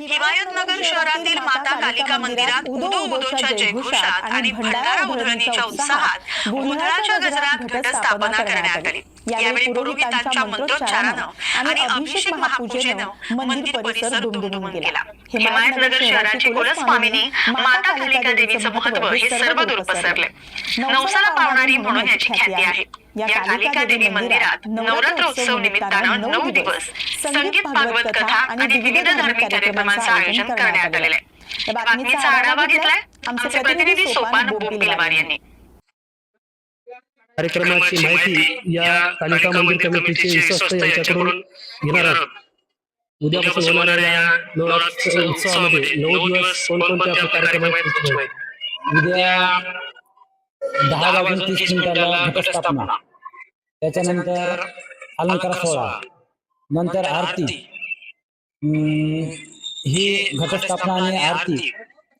हिमायतनगर शहरातील माता कालिका मंदिरात उदो उदोच्या जयघोषात आणि भंडारा उधळणीच्या उत्साहात गोंधळाच्या गजरात घटस्थापना करण्यात आली. यावेळी पुरोहितांच्या मंत्रोच्चारानं आणि अभिषेक महापूजेनं मंदिर परिसर दुमदुमून गेला हिमायतनगर शहराची कुलस्वामिनी माता कालिका देवीचं महत्त्व हे सर्व दूर पसरले. नवसाला पावणारी म्हणून याची ख्याती आहे. या कालिका देवी मंदिरात नवरात्र उत्सव निमित्तानं नऊ दिवस संगीत भागवत कथा आणि विविध धार्मिक कार्यक्रमांचं आयोजन करण्यात आलेलं आहे. बातमीचा आढावा घेतलाय. आमचे प्रतिनिधी सोपान बोपिलवार यांनी. कार्यक्रमाची माहिती या कालिका मंदिर कमिटीचे विश्वस्त यांच्याकडून घेणार आहोत. उद्यापासून होणाऱ्या या नवरात्र उत्सवामध्ये नऊ दिवस कोणकोणत्या कार्यक्रमात उद्या दहा वाजून तीस मिनिटाला घटस्थापना. त्याच्यानंतर अलंकार सोहळा. नंतर आरती. ही घटस्थापना आणि आरती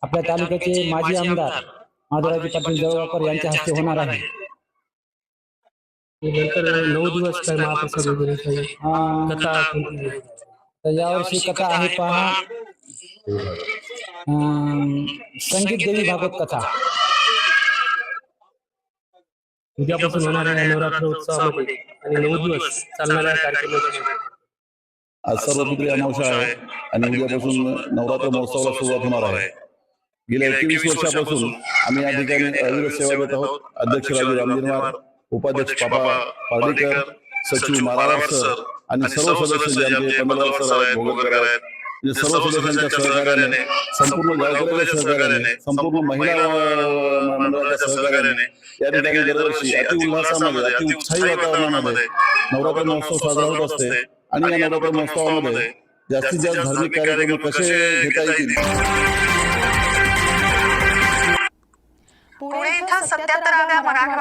आपल्या तालुक्याचे माजी आमदार माधवराजी पाटील जवळकर यांच्या हस्ते होणार आहे. नंतर नऊ दिवस काय महाप्रसाद वगैरे काही कथा? तर यावर्षी कथा आहे पहा. संगीत देवी भागवत कथा. उद्यापासून होणाऱ्या नवरात्र उत्सवामध्ये आणि नऊ दिवस चालणाऱ्या कार्यक्रमाची आज सर्वपित्री अमावस्या आहे आणि उद्यापासून नवरात्र महोत्सवाला सुरुवात होणार आहे. गेल्या एकवीस वर्षापासून आम्ही या ठिकाणी अविरत सेवा देत आहोत. अध्यक्ष राजू रामदिनवार उपाध्यक्ष पापा पार्डीकर सचिव मारावार सर आणि सर्व सदस्य जे आमचे पंधरा सर आहेत भोगरकर आहेत म्हणजे सर्व सदस्यांच्या सहकार्याने संपूर्ण गावकऱ्याच्या सहकार्याने संपूर्ण महिला मंडळाच्या सहकार्याने या ठिकाणी दरवर्षी अति उल्हासामध्ये अति उत्साही वातावरणामध्ये नवरात्र महोत्सव साजरा होत असते. आणि या नवरात्र महोत्सवामध्ये जास्तीत जास्त धार्मिक कार्यक्रम कसे घेता येतील? पुणे इथं सत्याहत्तराव्या मराठवाडा